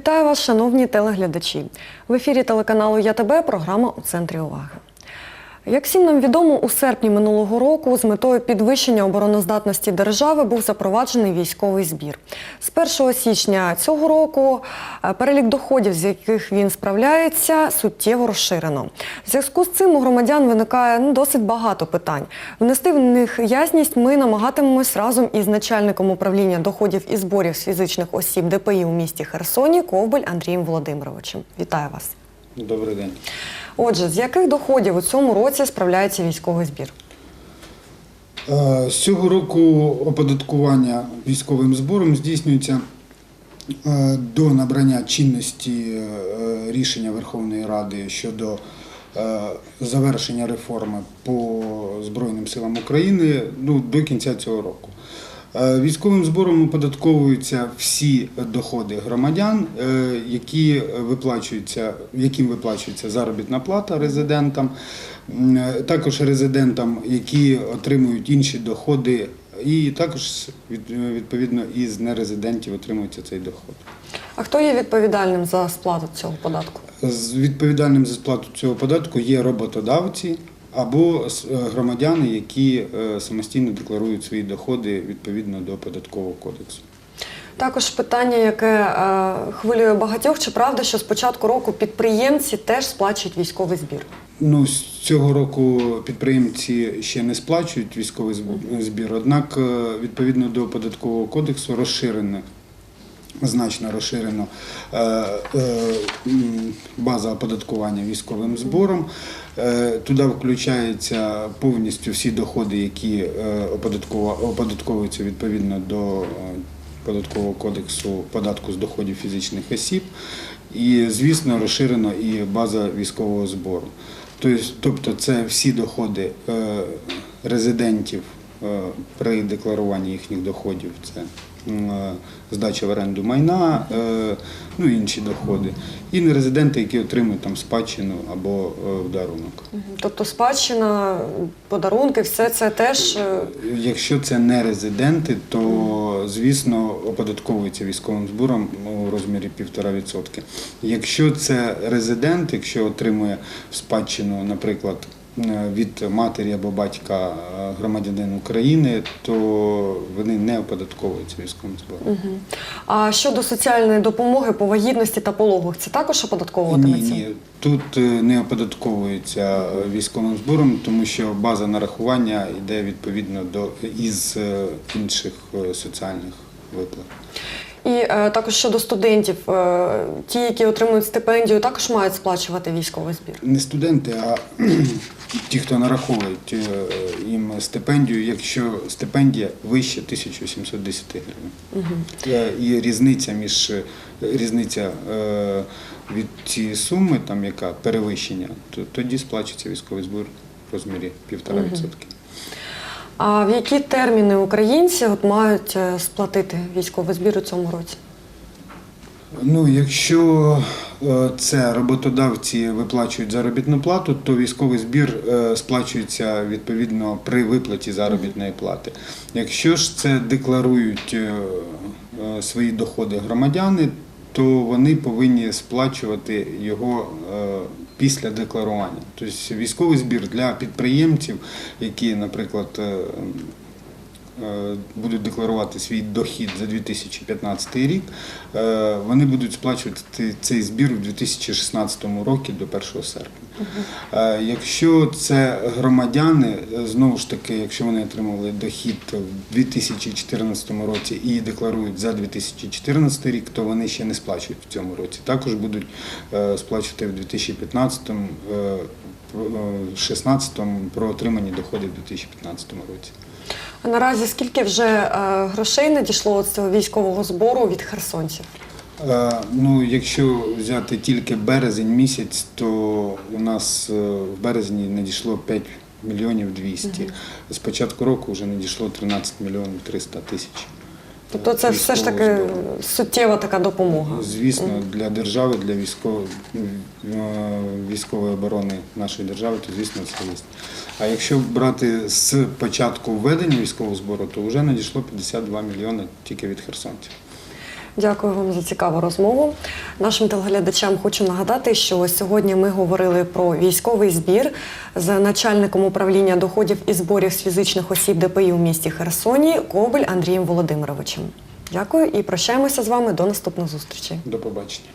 Вітаю вас, шановні телеглядачі. В ефірі телеканалу Я тебе. програма у центрі уваги. Як всім нам відомо, у серпні минулого року з метою підвищення обороноздатності держави був запроваджений військовий збір. З 1 січня цього року е, перелік доходів, з яких він справляється, суттєво розширено. В зв'язку з цим у громадян виникає ну, досить багато питань. Внести в них ясність ми намагатимемось разом із начальником управління доходів і зборів з фізичних осіб ДПІ у місті Херсоні Ковбель Андрієм Володимировичем. Вітаю вас. Добрий день. Отже, з яких доходів у цьому році справляється військовий збір? Е, З цього року оподаткування військовим збором здійснюється е, до набрання чинності е, рішення Верховної Ради щодо завершення реформи по Збройним силам України ну, до кінця цього року. Е, Військовим збором оподатковуються всі доходи громадян, е, які виплачуються, яким виплачується заробітна плата резидентам, е, також резидентам, які отримують інші доходи, і також від- відповідно із нерезидентів отримується цей доход. А хто є відповідальним за сплату цього податку? З відповідальним за сплату цього податку є роботодавці або е, громадяни, які е, самостійно декларують свої доходи відповідно до податкового кодексу. Також питання, яке е, хвилює багатьох, чи правда, що з початку року підприємці теж сплачують військовий збір? Ну, з цього року підприємці ще не сплачують військовий зб- збір, однак відповідно до податкового кодексу розширено. Значно розширено е, е, база оподаткування військовим збором. Е, Туди включаються повністю всі доходи, які оподатковуються відповідно до податкового кодексу податку з доходів фізичних осіб. І, звісно, розширено і база військового збору. Тобто, це всі доходи резидентів при декларуванні їхніх доходів. Це здача в оренду майна, е, ну і інші доходи. І нерезиденти, які отримують там спадщину або е, в дарунок. Тобто спадщина, подарунки, все це теж е, Якщо це не резиденти, то звісно оподатковується військовим збором у розмірі 1,5%. Якщо це резидент, якщо отримує в спадщину, наприклад, е, від матері або батька е, громадянин України, то вони не оподатковуються військовим збором. А щодо соціальної допомоги по вагітності та пологах, це також Ні, оподатковуватиметься? ні, тут е, не оподатковується е, військовим збором, тому що база нарахування йде відповідно до із е, інших е, соціальних виплат. І е, також щодо студентів, е, ті, які отримують стипендію, також мають сплачувати військовий збір. Не студенти, а ті, хто нараховують е, їм стипендію, якщо стипендія вище 1710 гривень. Е, І різниця між е, різниця е, від цієї суми, там яка перевищення, то тоді сплачується військовий збір в розмірі 1,5%. А в які терміни українці от мають е, сплатити військовий збір у цьому році? Ну, якщо е, це роботодавці виплачують заробітну плату, то військовий збір е, сплачується відповідно при виплаті заробітної плати. Якщо ж це декларують свої доходи громадяни, то вони повинні сплачувати його е, після декларування. Тобто військовий збір для підприємців, які, наприклад, е, Е, будуть декларувати свій дохід за 2015 рік, е, вони будуть сплачувати цей збір у 2016 році до 1 серпня. Е, якщо це громадяни, знову ж таки, якщо вони отримали дохід в 2014 році і декларують за 2014 рік, то вони ще не сплачують в цьому році. Також будуть сплачувати в 2015 році. 2016 ну, про отримані доходи в 2015 році. А наразі скільки вже е, грошей надійшло з цього військового збору від херсонців? Е, ну, якщо взяти тільки березень місяць, то у нас е, в березні надійшло 5 мільйонів 200. З початку року вже надійшло 13 мільйонів 300 тисяч. Тобто це все ж таки суттєва така допомога. Звісно, для держави, для військової, військової оборони нашої держави, то звісно це є. А якщо брати з початку введення військового збору, то вже надійшло 52 мільйони тільки від херсонців. Дякую вам за цікаву розмову. Нашим телеглядачам хочу нагадати, що сьогодні ми говорили про військовий збір з начальником управління доходів і зборів з фізичних осіб ДПІ у місті Херсоні Кобель Андрієм Володимировичем. Дякую і прощаємося з вами до наступних зустрічей. До побачення.